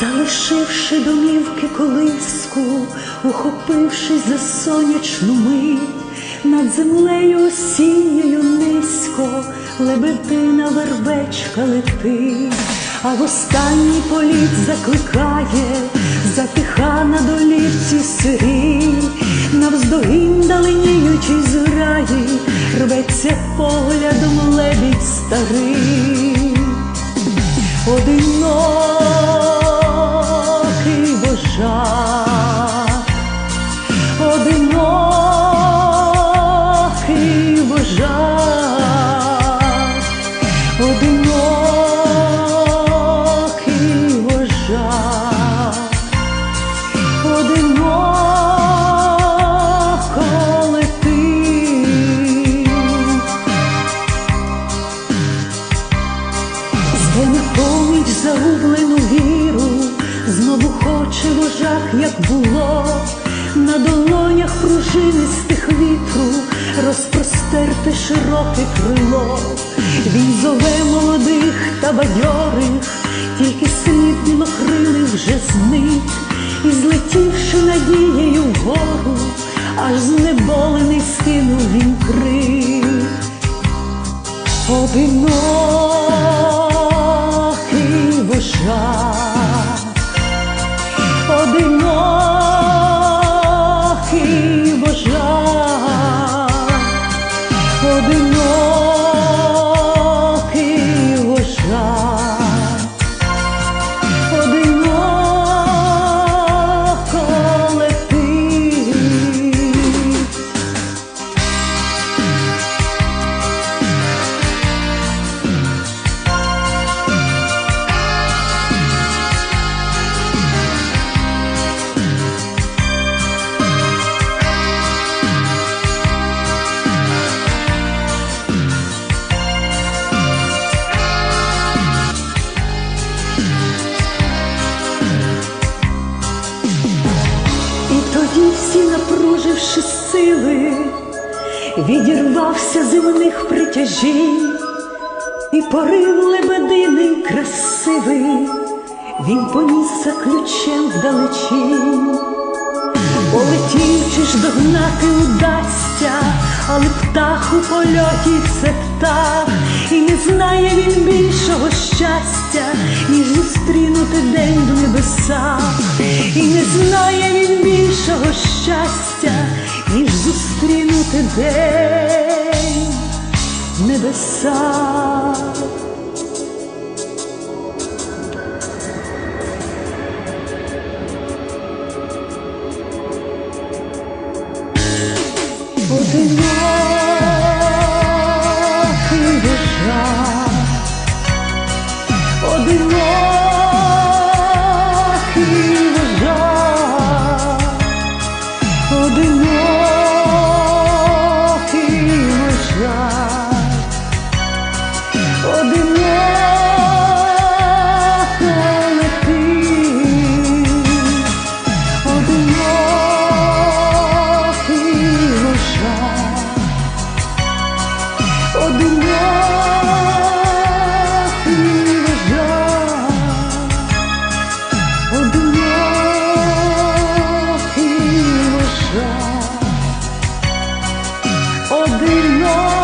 залишивши домівки колиску, ухопившись за сонячну мить, над землею осінньою низько, лебедина вербечка летить, а в останній політ закликає, затиха на долівці сирій, навздогін даленіючий зграї, рветься поглядом лебідь старий. Одинокий хоче як було, на долонях пружинистих вітру, розпростерте широке крило, він зове молодих та бадьорих, тільки слід білокрилих вже зник, і злетівши надією вгору, аж знеболений скинув він крик. Одинокий сили, відірвався земних притяжінь, і порив лебединий красивий, він понісся ключем вдалечінь. Полетів чи ж догнати удасться, але птах у польоті це птах, і не знає він більшого щастя, ніж зустрінути день в небесах, і не знає він більшого щастя, ніж зустрінути день небеса. Одинок your